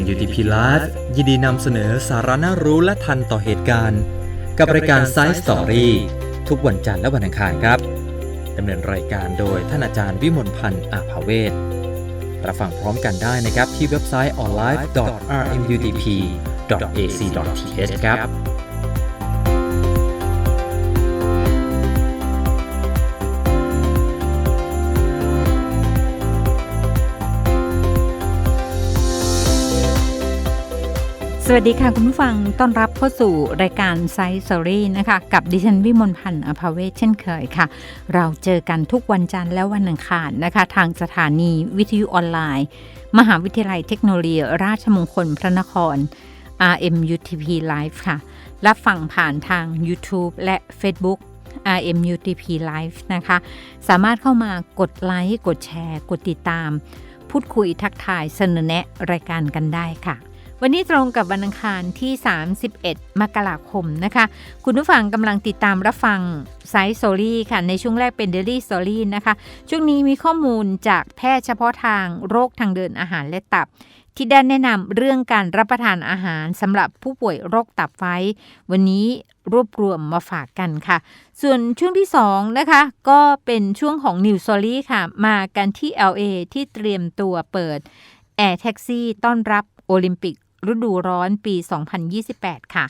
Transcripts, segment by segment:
RMUTP Live ยินดีนำเสนอสาระน่ารู้และทันต่อเหตุการณ์ กับรายการ Science Story ทุกวันจันทร์และวันอังคารครับดำเนินรายการโดยท่านอาจารย์วิมลพันธ์อาภาเวศรับฟังพร้อมกันได้นะครับที่เว็บไซต์ online.rmutp.ac.th ครับ วัสดีค่ะ คุณผู้ฟังต้อนรับเข้าสู่รายการไซส์สอรี่นะคะ กับดิฉันวิมลพันธ์อภเวชเช่นเคยค่ะ เราเจอกันทุกวันจันทร์และวันอังคารนะคะ ทางสถานีวิทยุออนไลน์ มหาวิทยาลัยเทคโนโลยีราชมงคลพระนคร RMUTP Live ค่ะ รับฟังผ่านทาง YouTube และ Facebook RMUTP Live นะคะ สามารถเข้ามากดไลค์กดแชร์ กดติดตาม พูดคุยทักทายเสนอแนะรายการกันได้ค่ะ วันนี้ตรงกับวันอังคารที่ 31 มกราคมนะคะ คุณผู้ฟังกำลังติดตามรับฟังไซส์โซลี่ค่ะ ในช่วงแรกเป็นเดลี่โซลี่นะคะ ช่วงนี้มีข้อมูลจากแพทย์เฉพาะทางโรคทางเดินอาหารและตับ ที่ได้แนะนำเรื่องการรับประทานอาหารสำหรับผู้ป่วยโรคตับไว้ วันนี้รวบรวมมาฝากกันค่ะ ส่วนช่วงที่ 2 นะคะ ก็เป็นช่วงของ New s o r y ค่ะ มากันที่ LA ที่เตรียมตัวเปิด Air Taxi ต้อนรับโอลิมปิก ฤดูร้อนปี 2028 ค่ะ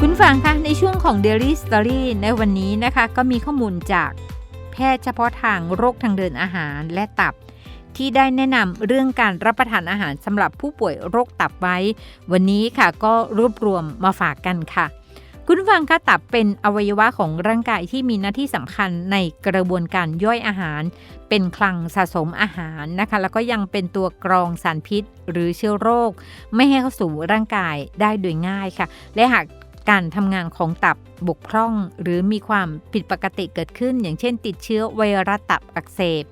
คุณฟังคะในช่วงของ Daily Story ในวันนี้นะคะ ก็มีข้อมูลจากแพทย์เฉพาะทางโรคทางเดินอาหารและตับ ที่ได้แนะนำเรื่องการรับประทานอาหารสำหรับผู้ป่วยโรคตับไว้ วันนี้ค่ะก็รวบรวมมาฝากกันค่ะคุณฟังคะตับเป็นอวัยวะของร่างกายที่มีหน้าที่สำคัญในกระบวนการย่อยอาหาร เป็นคลังสะสมอาหารนะคะ แล้วก็ยังเป็นตัวกรองสารพิษ หรือเชื้อโรค ไม่ให้เข้าสู่ร่างกายได้โดยง่ายค่ะ และหากการทำงานของตับบกพร่อง หรือมีความผิดปกติเกิดขึ้น อย่างเช่น ติดเชื้อไวรัสตับอักเสบ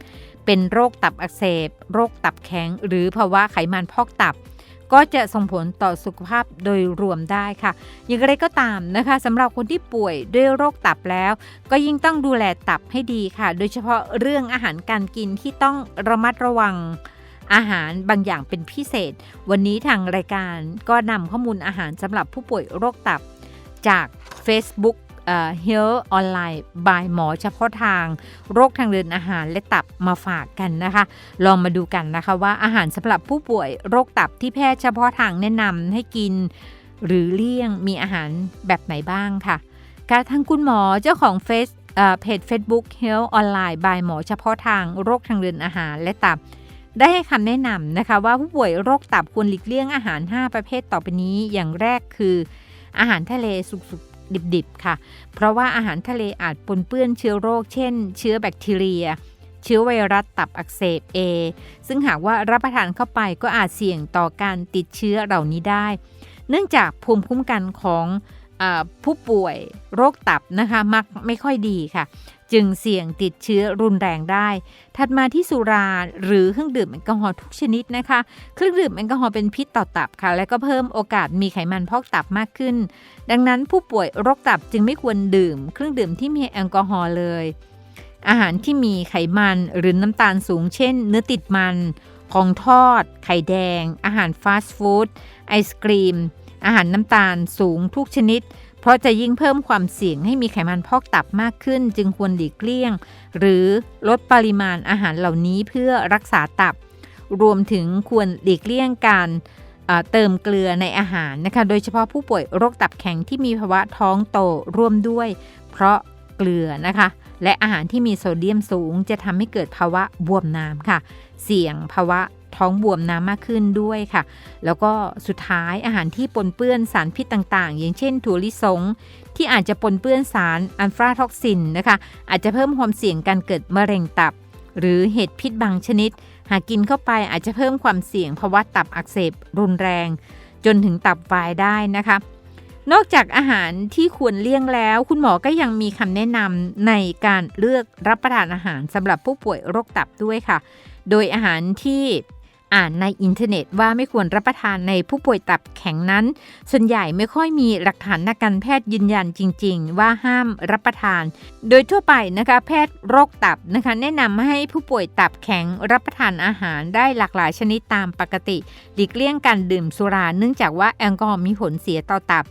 เป็นโรคตับอักเสบ โรคตับแข็ง หรือภาวะไขมันพอกตับ ก็จะส่งผลต่อสุขภาพโดยรวมได้ค่ะ อย่างไรก็ตามนะคะสำหรับคนที่ป่วยด้วยโรคตับแล้ว ก็ยิ่งต้องดูแลตับให้ดีค่ะ โดยเฉพาะเรื่องอาหารการกินที่ต้องระมัดระวังอาหารบางอย่างเป็นพิเศษ วันนี้ทางรายการก็นำข้อมูลอาหารสำหรับผู้ป่วยโรคตับจาก Facebook Health Online by หมอเฉพาะทาง โรคทางเดินอาหารและตับมาฝากกันนะคะ ลองมาดูกันนะคะว่าอาหารสำหรับผู้ป่วยโรคตับที่แพทย์เฉพาะทางแนะนำให้กิน หรือเลี่ยงมีอาหารแบบไหนบ้างค่ะการทางคุณหมอเจ้าของเฟซเพจ Facebook Health Online by หมอเฉพาะทางโรคทางเดินอาหารและตับ ได้ให้คำแนะนำนะคะว่าผู้ป่วยโรคตับควรหลีกเลี่ยงอาหาร 5 ประเภทต่อไปนี้อย่างแรกคือ อาหารทะเลสุก ดิบๆค่ะ เพราะว่าอาหารทะเลอาจปนเปื้อนเชื้อโรค เช่น เชื้อแบคทีเรีย เชื้อไวรัสตับอักเสบ A ซึ่งหากว่ารับประทานเข้าไปก็อาจเสี่ยงต่อการติดเชื้อเหล่านี้ได้ เนื่องจากภูมิคุ้มกันของผู้ป่วยโรคตับนะคะมักไม่ค่อยดีค่ะ จึงเสี่ยงติดเชื้อรุนแรงได้ ถัดมาที่สุราหรือเครื่องดื่มแอลกอฮอล์ทุกชนิดนะคะ เครื่องดื่มแอลกอฮอล์เป็นพิษต่อตับค่ะ และก็เพิ่มโอกาสมีไขมันพอกตับมากขึ้น ดังนั้นผู้ป่วยโรคตับจึงไม่ควรดื่ม เครื่องดื่มที่มีแอลกอฮอล์เลย อาหารที่มีไขมันหรือน้ำตาลสูง เช่น เนื้อติดมันของทอด ไข่แดง อาหารฟาสต์ฟู้ด ไอศกรีม อาหารน้ำตาลสูงทุกชนิด เพราะจะยิ่งเพิ่มความเสี่ยงให้มีไขมันพอกตับมากขึ้น จึงควรหลีกเลี่ยง หรือลดปริมาณอาหารเหล่านี้เพื่อรักษาตับ รวมถึงควรหลีกเลี่ยงการเติมเกลือในอาหารนะคะ โดยเฉพาะผู้ป่วยโรคตับแข็งที่มีภาวะท้องโตร่วมด้วย เพราะเกลือนะคะ และอาหารที่มีโซเดียมสูงจะทำให้เกิดภาวะบวมน้ำค่ะ เสี่ยงภาวะ ท้องบวมน้ำมากขึ้นด้วยค่ะ แล้วก็สุดท้ายอาหารที่ปนเปื้อนสารพิษต่างๆ อย่างเช่นถั่วลิสง ที่อาจจะปนเปื้อนสารอัลฟาท็อกซินนะคะ อาจจะเพิ่มความเสี่ยงการเกิดมะเร็งตับ หรือเห็ดพิษบางชนิด หากกินเข้าไปอาจจะเพิ่มความเสี่ยงภาวะตับอักเสบรุนแรง จนถึงตับวายได้นะคะนอกจากอาหารที่ควรเลี่ยงแล้ว คุณหมอก็ยังมีคำแนะนำในการเลือกรับประทานอาหารสำหรับผู้ป่วยโรคตับด้วยค่ะ โดยอาหารที่ อ่านในอินเทอร์เน็ตว่าไม่ควรรับประทานในผู้ป่วยตับแข็งนั้น ส่วนใหญ่ไม่ค่อยมีหลักฐานทางการแพทย์ยืนยันจริง ๆ ว่าห้ามรับประทาน โดยทั่วไปนะคะแพทย์โรคตับนะคะแนะนำให้ผู้ป่วยตับแข็งรับประทานอาหารได้หลากหลายชนิดตามปกติ หลีกเลี่ยงการดื่มสุราเนื่องจากว่าแอลกอฮอล์มีผลเสียต่อตับ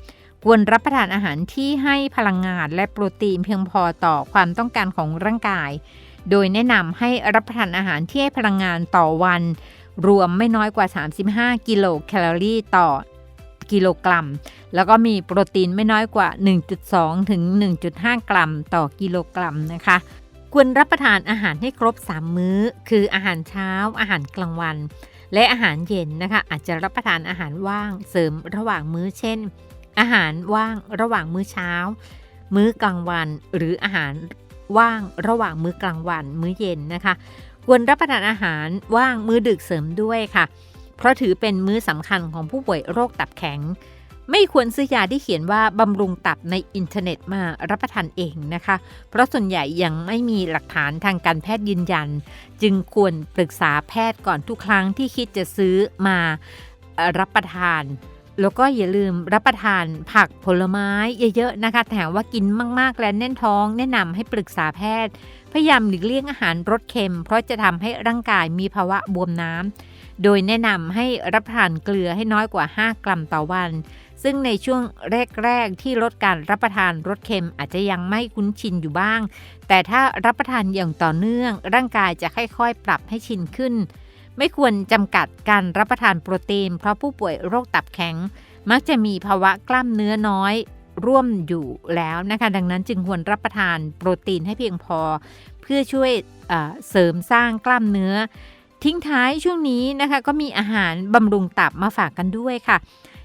ควรรับประทานอาหารที่ให้พลังงานและโปรตีนเพียงพอต่อความต้องการของร่างกาย โดยแนะนำให้รับประทานอาหารที่ให้พลังงานต่อวัน รวมไม่น้อยกว่า 35 กิโลแคลอรี่ต่อกิโลกรัม แล้วก็มีโปรตีนไม่น้อยกว่า 1.2 ถึง 1.5 กรัมต่อกิโลกรัมนะคะ ควรรับประทานอาหารให้ครบ 3 มื้อ คืออาหารเช้า อาหารกลางวัน และอาหารเย็นนะคะ อาจจะรับประทานอาหารว่างเสริมระหว่างมื้อ เช่น อาหารว่างระหว่างมื้อเช้า มื้อกลางวัน หรืออาหารว่างระหว่างมื้อกลางวัน มื้อเย็นนะคะ ควรรับประทานอาหารว่างมื้อดึกเสริมด้วยค่ะ เพราะถือเป็นมื้อสำคัญของผู้ป่วยโรคตับแข็ง ไม่ควรซื้อยาที่เขียนว่าบำรุงตับในอินเทอร์เน็ตมารับประทานเองนะคะ เพราะส่วนใหญ่ยังไม่มีหลักฐานทางการแพทย์ยืนยัน จึงควรปรึกษาแพทย์ก่อนทุกครั้งที่คิดจะซื้อมารับประทาน แล้วก็อย่าลืมรับประทานผักผลไม้เยอะๆนะคะแต่หากว่ากินมากๆและแน่นท้อง แนะนำให้ปรึกษาแพทย์ พยายามหลีกเลี่ยงอาหารรสเค็ม เพราะจะทำให้ร่างกายมีภาวะบวมน้ำโดยแนะนำให้รับประทานเกลือให้น้อยกว่า 5 กรัมต่อวัน ซึ่งในช่วงแรกๆที่ลดการรับประทานรสเค็มอาจจะยังไม่คุ้นชินอยู่บ้าง แต่ถ้ารับประทานอย่างต่อเนื่อง ร่างกายจะค่อยๆ ปรับให้ชินขึ้น ไม่ควรจำกัดการรับประทานโปรตีน เพราะผู้ป่วยโรคตับแข็ง มักจะมีภาวะกล้ามเนื้อน้อยร่วมอยู่แล้วนะคะ ดังนั้นจึงควรรับประทานโปรตีนให้เพียงพอ เพื่อช่วยเเสริมสร้างกล้ามเนื้อ ทิ้งท้ายช่วงนี้นะคะ ก็มีอาหารบำรุงตับมาฝากกันด้วยค่ะ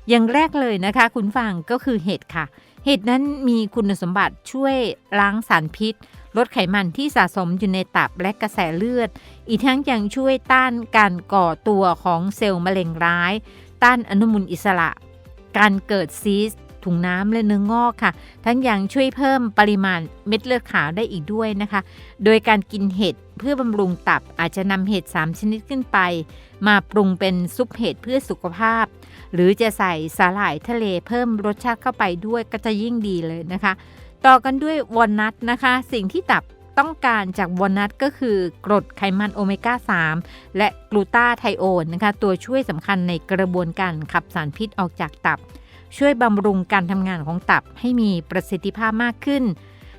อย่างแรกเลยนะคะ คุณฟังก็คือเห็ดค่ะ เห็ดนั้นมีคุณสมบัติช่วยล้างสารพิษ ลดไขมันที่สะสมอยู่ในตับและกระแสเลือด อีกทั้งยังช่วยต้านการก่อตัวของเซลล์มะเร็งร้าย ต้านอนุมูลอิสระ การเกิดซีสต์ถุงน้ำและเนื้องอกค่ะ ทั้งยังช่วยเพิ่มปริมาณเม็ดเลือดขาวได้อีกด้วยนะคะ โดยการกินเห็ดเพื่อบำรุงตับอาจจะนำเห็ด 3 ชนิดขึ้นไป มาปรุงเป็นซุปเห็ดเพื่อสุขภาพ หรือจะใส่สาหร่ายทะเลเพิ่มรสชาติเข้าไปด้วยก็จะยิ่งดีเลยนะคะ ต่อกันด้วยวอลนัทนะคะ สิ่งที่ตับต้องการจากวอลนัทก็คือกรดไขมันโอเมก้า 3 และกลูตาไทโอนนะคะ ตัวช่วยสำคัญในกระบวนการขับสารพิษออกจากตับ ช่วยบำรุงการทำงานของตับให้มีประสิทธิภาพมากขึ้น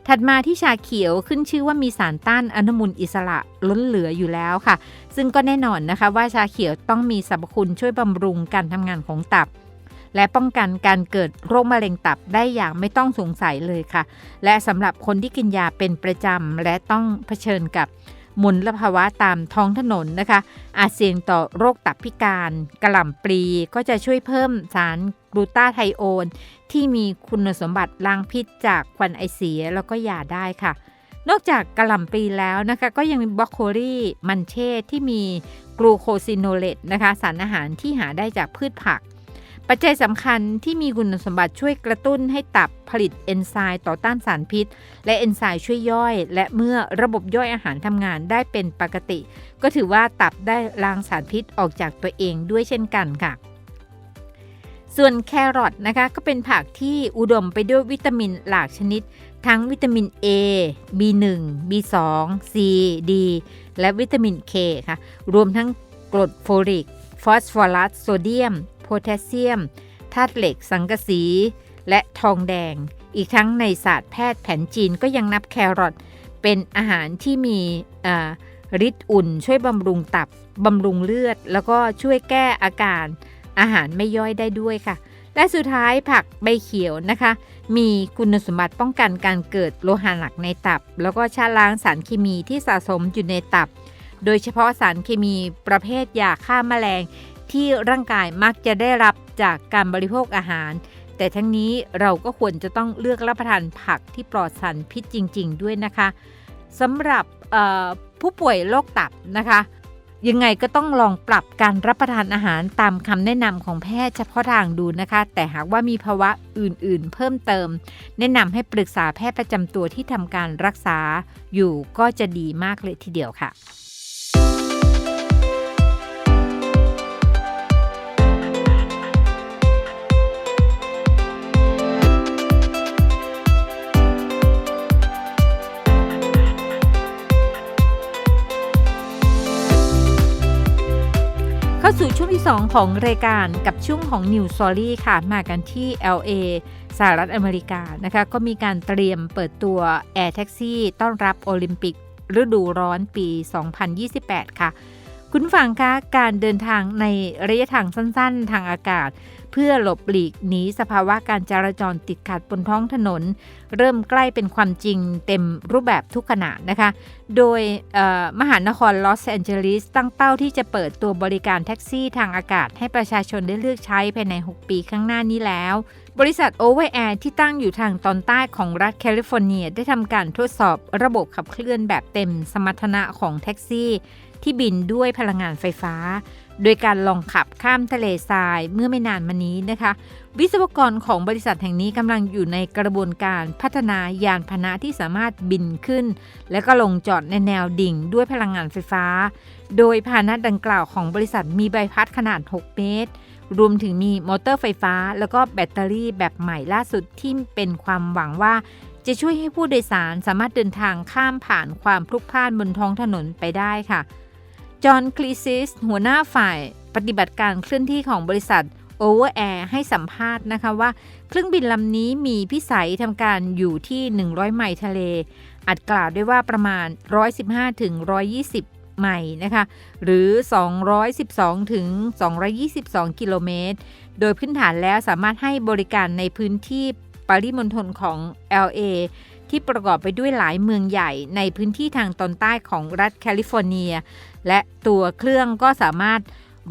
ถัดมาที่ชาเขียวขึ้นชื่อว่ามีสารต้านอนุมูลอิสระล้นเหลืออยู่แล้วค่ะ ซึ่งก็แน่นอนนะคะว่าชาเขียวต้องมีสรรพคุณช่วยบำรุงการทำงานของตับ และป้องกันการเกิดโรคมะเร็งตับได้อย่างไม่ต้องสงสัยเลยค่ะ และสำหรับคนที่กินยาเป็นประจำและต้องเผชิญกับมลภาวะตามท้องถนนนะคะ อาจเสี่ยงต่อโรคตับพิการกระหล่ำปลีก็จะช่วยเพิ่มสารกลูตาไทโอน ที่มีคุณสมบัติล้างพิษจากควันไอเสียแล้วก็ยาได้ค่ะ นอกจากกระหล่ำปลีแล้วนะคะ ก็ยังมีบรอกโคลีมันเชษที่มีกลูโคซิโนเลตนะคะ สารอาหารที่หาได้จากพืชผัก ปัจจัยสำคัญที่มีคุณสมบัติช่วยกระตุ้นให้ตับผลิตเอนไซม์ต่อต้านสารพิษ และเอนไซม์ช่วยย่อย และเมื่อระบบย่อยอาหารทำงานได้เป็นปกติ ก็ถือว่าตับได้ล้างสารพิษออกจากตัวเองด้วยเช่นกันค่ะ ส่วนแครอทนะคะก็เป็นผักที่อุดมไปด้วยวิตามินหลากชนิด ทั้งวิตามิน A B1 B2 C D และวิตามิน K ค่ะรวมทั้งกรดโฟลิก ฟอสฟอรัสโซเดียม โพแทสเซียมธาตุเหล็กสังกะสี และทองแดง อีกทั้งในศาสตร์แพทย์แผนจีนก็ยังนับแครอทเป็นอาหารที่มีฤทธิ์อุ่น ช่วยบำรุงตับ บำรุงเลือด แล้วก็ช่วยแก้อาการอาหารไม่ย่อยได้ด้วยค่ะ และสุดท้ายผักใบเขียวนะคะ มีคุณสมบัติป้องกันการเกิดโลหะหนักในตับ แล้วก็ชะล้างสารเคมีที่สะสมอยู่ในตับ โดยเฉพาะสารเคมีประเภทยาฆ่าแมลง ที่ร่างกายมักจะได้รับจากการบริโภคอาหาร แต่ทั้งนี้เราก็ควรจะต้องเลือกรับประทานผักที่ปลอดสารพิษจริง ๆ ด้วยนะคะสำหรับผู้ป่วยโรคตับนะคะ ยังไงก็ต้องลองปรับการรับประทานอาหารตามคำแนะนำของแพทย์เฉพาะทางดูนะคะ แต่หากว่ามีภาวะอื่นๆ เพิ่มเติม แนะนำให้ปรึกษาแพทย์ประจำตัวที่ทำการรักษาอยู่ก็จะดีมากเลยทีเดียวค่ะ เข้าสู่ช่วงที่ 2 ของรายการกับช่วงของ New s o r y ค่ะมากันที่ LA สหรัฐอเมริกานะคะก็มีการเตรียมเปิดตัว Air Taxi ต้อนรับโอลิมปิกฤดูร้อนปี 2028 ค่ะ คุณฟังคะการเดินทางในระยะทางสั้นๆ ทางอากาศ เพื่อหลบหลีกหนีสภาวะการจราจรติดขัดบนท้องถนน เริ่มใกล้เป็นความจริงเต็มรูปแบบทุกขณะนะคะ โดยมหานครลอสแอนเจลิสตั้งเป้าที่จะเปิดตัวบริการแท็กซี่ทางอากาศ ให้ประชาชนได้เลือกใช้ภายใน 6 ปีข้างหน้านี้แล้ว บริษัท Over Air ที่ตั้งอยู่ทางตอนใต้ของรัฐแคลิฟอร์เนีย ได้ทำการทดสอบระบบขับเคลื่อนแบบเต็มสมรรถนะของแท็กซี่ ที่บินด้วยพลังงานไฟฟ้า โดยการลองขับข้ามทะเลทรายเมื่อไม่นานมานี้นะคะ วิศวกรของบริษัทแห่งนี้กำลังอยู่ในกระบวนการพัฒนายานพาหนะที่สามารถบินขึ้น และก็ลงจอดในแนวดิ่งด้วยพลังงานไฟฟ้า โดยพาหนะดังกล่าวของบริษัทมีใบพัดขนาด 6 เมตรรวมถึงมีมอเตอร์ไฟฟ้า แล้วก็แบตเตอรี่แบบใหม่ล่าสุดที่เป็นความหวังว่า จะช่วยให้ผู้โดยสารสามารถเดินทางข้ามผ่านความพลุกพล่านบนท้องถนนไปได้ค่ะ จอห์นคลีซิสหัวหน้าฝ่ายปฏิบัติการเคลื่อนที่ของบริษัท Over Air ให้สัมภาษณ์นะคะว่า เครื่องบินลำนี้มีพิสัยทำการอยู่ที่ 100 ไมล์ทะเล อัดกล่าวด้วยว่าประมาณ 115ถึง120 ไมล์นะคะ หรือ 212ถึง222 กิโลเมตร โดยพื้นฐานแล้วสามารถให้บริการในพื้นที่ปริมณฑลของ LA ที่ประกอบไปด้วยหลายเมืองใหญ่ในพื้นที่ทางตอนใต้ของรัฐแคลิฟอร์เนีย และตัวเครื่องก็สามารถ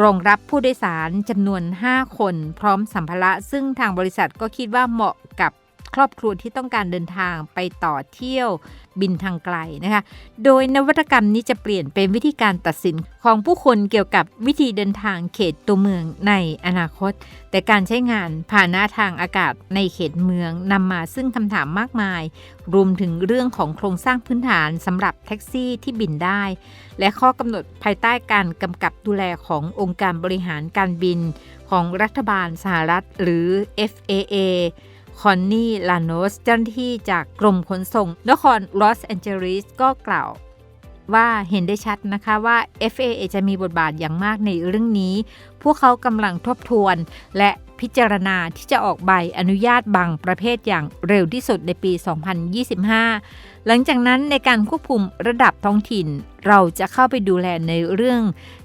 รองรับผู้โดยสารจำนวน 5 คน พร้อมสัมภาระ ซึ่งทางบริษัทก็คิดว่าเหมาะกับ ครอบครัวที่ต้องการเดินทางไปต่อเที่ยวบินทางไกลนะคะ โดยนวัตกรรมนี้จะเปลี่ยนเป็นวิธีการตัดสินของผู้คนเกี่ยวกับวิธีเดินทางเขตตัวเมืองในอนาคต แต่การใช้งานผ่านหน้าทางอากาศในเขตเมืองนำมาซึ่งคำถามมากมาย รวมถึงเรื่องของโครงสร้างพื้นฐานสำหรับแท็กซี่ที่บินได้ และข้อกำหนดภายใต้การกำกับดูแลขององค์การบริหารการบินของรัฐบาลสหรัฐหรือ FAA คอนนี่ ลาโนส เจ้าหน้าที่จากกรมขนส่ง นครลอสแอนเจลิสก็กล่าวว่าเห็นได้ชัดนะคะว่า FAA จะมีบทบาทอย่างมากในเรื่องนี้ พวกเขากำลังทบทวน และ พิจารณาที่จะออกใบอนุญาตบางประเภทอย่างเร็วที่สุดในปี 2025 หลังจากนั้นในการควบคุมระดับท้องถิ่น เราจะเข้าไปดูแลในเรื่อง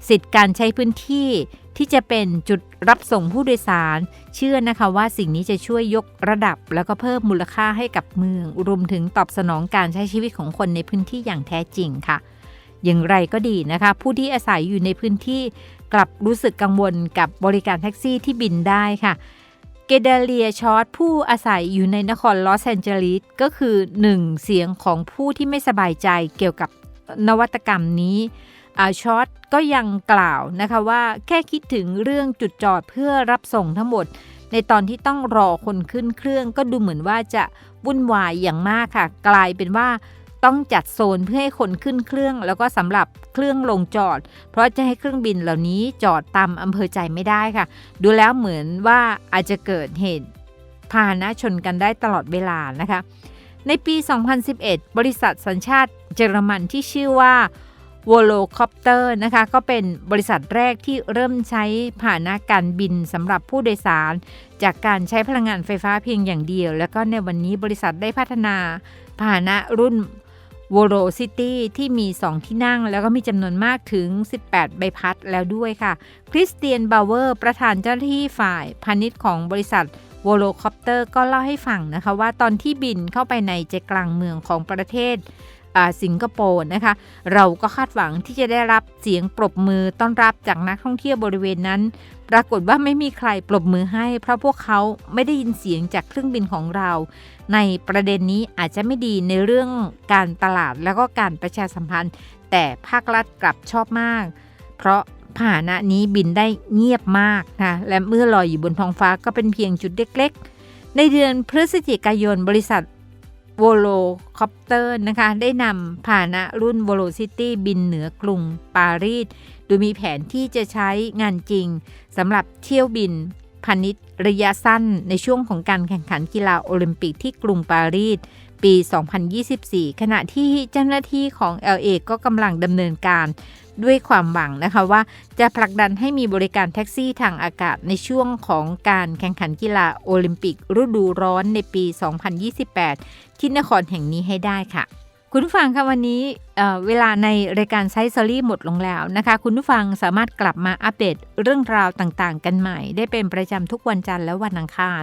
สิทธิการใช้พื้นที่ที่จะเป็นจุดรับส่งผู้โดยสาร เชื่อนะคะว่าสิ่งนี้จะช่วยยกระดับ แล้วก็เพิ่มมูลค่าให้กับเมือง รวมถึงตอบสนองการใช้ชีวิตของคนในพื้นที่อย่างแท้จริงค่ะ อย่างไรก็ดีนะคะ ผู้ที่อาศัยอยู่ในพื้นที่ กลับรู้สึกกังวลกับบริการแท็กซี่ที่บินได้ค่ะ เกเดเลียชอตผู้อาศัยอยู่ในนครลอสแอนเจลิสก็คือหนึ่งเสียงของผู้ที่ไม่สบายใจเกี่ยวกับนวัตกรรมนี้ชอตก็ยังกล่าวนะคะว่าแค่คิดถึงเรื่องจุดจอดเพื่อรับส่งทั้งหมด ในตอนที่ต้องรอคนขึ้นเครื่องก็ดูเหมือนว่าจะวุ่นวายอย่างมากค่ะ กลายเป็นว่า ต้องจัดโซนเพื่อให้คนขึ้นเครื่อง แล้วก็สำหรับเครื่องลงจอด เพราะจะให้เครื่องบินเหล่านี้จอดตามอำเภอใจไม่ได้ค่ะ ดูแล้วเหมือนว่าอาจจะเกิดเหตุพาหนะชนกันได้ตลอดเวลานะคะ ในปี 2011 บริษัทสัญชาติเยอรมันที่ชื่อว่า w o l o c o p t e r นะคะก็เป็นบริษัทแรกที่เริ่มใช้ผ่านะการบินสำหรับผู้โดยสาร จากการใช้พลังงานไฟฟ้าเพียงอย่างเดียว แล้วก็ในวันนี้บริษัทได้พัฒนาผ่านะรุ่น วโรซิตี้ที่มี 2 ที่นั่ง แล้วก็มีจำนวนมากถึง 18 ใบพัดแล้วด้วยค่ะ คริสเตียนบาวเวอร์ ประธานเจ้าหน้าที่ฝ่ายพาณิชย์ของบริษัทโวโลคอปเตอร์ก็เล่าให้ฟังนะคะว่าตอนที่บินเข้าไปในใจกลางเมืองของประเทศ สิงคโปร์นะคะ เราก็คาดหวังที่จะได้รับเสียงปรบมือต้อนรับจากนักท่องเที่ยวบริเวณนั้น ปรากฏว่าไม่มีใครปรบมือให้ เพราะพวกเขาไม่ได้ยินเสียงจากเครื่องบินของเรา ในประเด็นนี้อาจจะไม่ดีในเรื่องการตลาดแล้วก็การประชาสัมพันธ์ แต่ภาครัฐกลับชอบมาก เพราะพาหนะนี้บินได้เงียบมากนะและเมื่อลอยอยู่บนท้องฟ้าก็เป็นเพียงจุดเล็กๆในเดือนพฤศจิกายนบริษัท วโลคอปเตอร์นะคะ ได้นำพาหนะรุ่น v o l o City บินเหนือกรุงปารีส โดยมีแผนที่จะใช้งานจริงสำหรับเที่ยวบินพาณิชย์ระยะสั้นในช่วงของการแข่งขันกีฬาโอลิมปิกที่กรุงปารีส ปี 2024 ขณะที่เจ้าหน้าที่ของ LA ก็กำลังดำเนินการด้วยความหวังนะคะว่าจะผลักดันให้มีบริการแท็กซี่ทางอากาศในช่วงของการแข่งขันกีฬาโอลิมปิกฤดูร้อนในปี 2028 ที่นครแห่งนี้ให้ได้ค่ะ คุณผู้ฟังคะวันนี้เเวลาในรายการไซส์ซอรี่หมดลงแล้วนะคะ คุณผู้ฟังสามารถกลับมาอัปเดตเรื่องราวต่างๆ กันใหม่ ได้เป็นประจำทุกวันจันทร์และวันอังคาร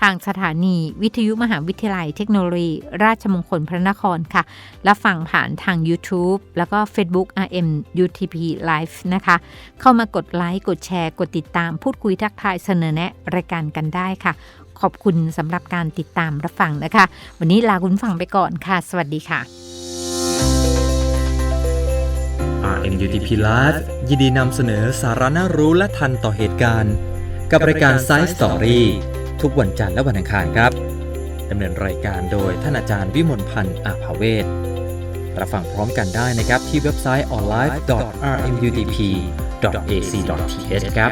ทางสถานีวิทยุมหาวิทยาลัยเทคโนโลยี ราชมงคลพระนครค่ะและฟังผ่านทาง YouTube แล้วก็ Facebook RM UTP Live นะคะ เข้ามากดไลค์กดแชร์ กดติดตามพูดคุยทักทายเสนอแนะรายการกันได้ค่ะ ขอบคุณสำหรับการติดตามรับฟังนะคะ วันนี้ลาคุณฟังไปก่อนค่ะ สวัสดีค่ะ RMUTP Live ยินดีนำเสนอสาระน่ารู้และทันต่อเหตุการณ์ กับรายการ Science Story ทุกวันจันทร์และวันอังคารครับดำเนินรายการโดยท่านอาจารย์วิมลพันธ์อาภาเวศรับฟังพร้อมกันได้นะครับที่เว็บไซต์ onlife.rmutp.ac.th ครับ